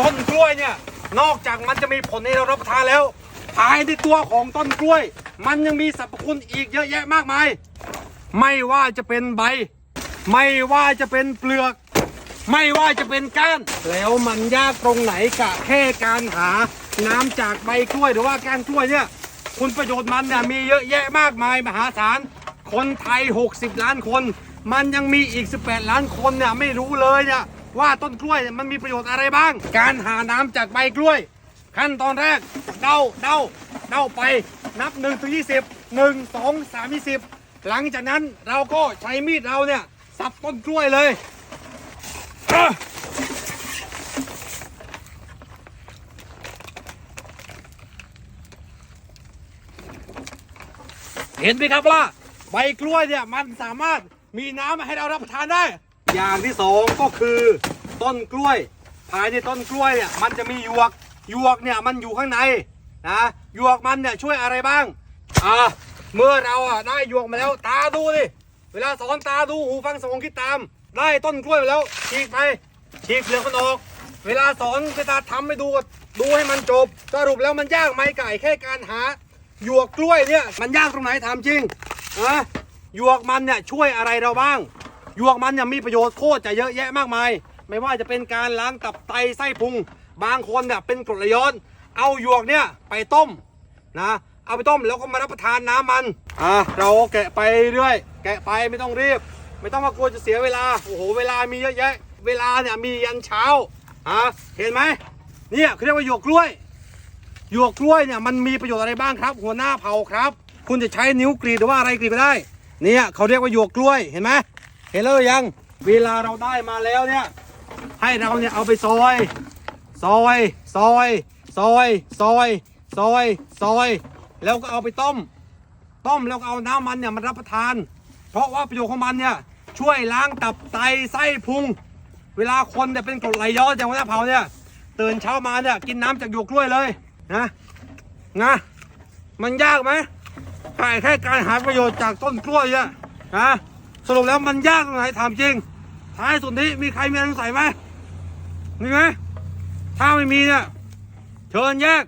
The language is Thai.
ต้นกล้วยเนี่ยนอกจากมันจะมีผลให้เรารับประทานแล้ว ภายในตัวของต้นกล้วย มันยังมีสรรพคุณอีกเยอะแยะมากมาย ไม่ว่าจะเป็นใบ ไม่ว่าจะเป็นเปลือก ไม่ว่าจะเป็นก้าน แล้วมันยากตรงไหนกะแค่การหาน้ำจากใบกล้วยหรือว่าก้านกล้วยเนี่ยคุณประโยชน์มันเนี่ยมีเยอะแยะมากมายมหาศาลคนไทย 60 ล้านคน มันยังมีอีก 18 ล้านคนเนี่ยไม่รู้เลยเนี่ย ว่าต้นกล้วยมันมีประโยชน์อะไรบ้าง การหาน้ำจากใบกล้วย ขั้นตอนแรกเดาเดาเดาไปนับ1ถึง20 1 2 3 20หลังจากนั้นเราก็ใช้มีดเราเนี่ยสับต้นกล้วยเลยเห็นไหมครับว่าใบกล้วยเนี่ยมันสามารถมีน้ำให้เรารับประทานได้ อย่างที่สองก็คือต้นกล้วย ภายในต้นกล้วยเนี่ยมันจะมีหยวกหยวกเนี่ยมันอยู่ข้างในนะหยวกมันเนี่ยช่วยอะไรบ้างอ่าเมื่อเราอะได้หยวกมาแล้วตาดูดิเวลาสอนตาดูหูฟังสมองคิดตาม ได้ต้นกล้วยมาแล้วฉีกไปฉีกเปลือกมันออก เวลาสอนเวลาทำให้ดูดูให้มันจบสรุปแล้วมันยากไหมไก่แค่การหาหยวกกล้วยเนี่ยมันยากตรงไหนถามจริงนะหยวกมันเนี่ยช่วยอะไรเราบ้าง ยวกมันเนี่ยมีประโยชน์โคตรจะเยอะแยะมากมาย ไม่ว่าจะเป็นการล้างตับไตไส้พุง บางคนเนี่ยเป็นกรดไหลย้อน เอาหยวกเนี่ยไปต้มนะ เอาไปต้มแล้วก็มารับประทานน้ำมันอะเราแกะไปเรื่อยแกะไปไม่ต้องรีบ ไม่ต้องมากลัวจะเสียเวลาโอ้โหเวลามีเยอะแยะ เวลาเนี่ยมียันเช้าอะเห็นไหมเนี่ยเขาเรียกว่าหยวกกล้วยหยวกกล้วยเนี่ยมันมีประโยชน์อะไรบ้างครับ หัวหน้าเผาครับ คุณจะใช้นิ้วกรีดหรือว่าอะไรกรีดไปได้ เนี่ยเขาเรียกว่าหยวกกล้วยเห็นไหม เห็นแล้วหรือยัง เวลาเราได้มาแล้วเนี่ย ให้เราเนี่ยเอาไปซอย ซอย ซอย ซอย ซอย ซอย ซอย แล้วก็เอาไปต้ม ต้มแล้วก็เอาน้ำมันเนี่ยมารับประทาน เพราะว่าประโยชน์ของมันเนี่ยช่วยล้างตับไตไส้พุง เวลาคนเนี่ยเป็นกรดไหลย้อนอย่างหัวหน้าเผาเนี่ยตื่นเช้ามาเนี่ยกินน้ำจากหยวกกล้วยเลยนะนะมันยากไหมแค่แค่การหาประโยชน์จากต้นกล้วยเนี่ยนะ สรุปแล้วมันยากตรงไหนถามจริง ท้ายสุดนี้มีใครมีอะไรสงสัยไหมมีไหมถ้าไม่มีเนี่ยเชิญแยก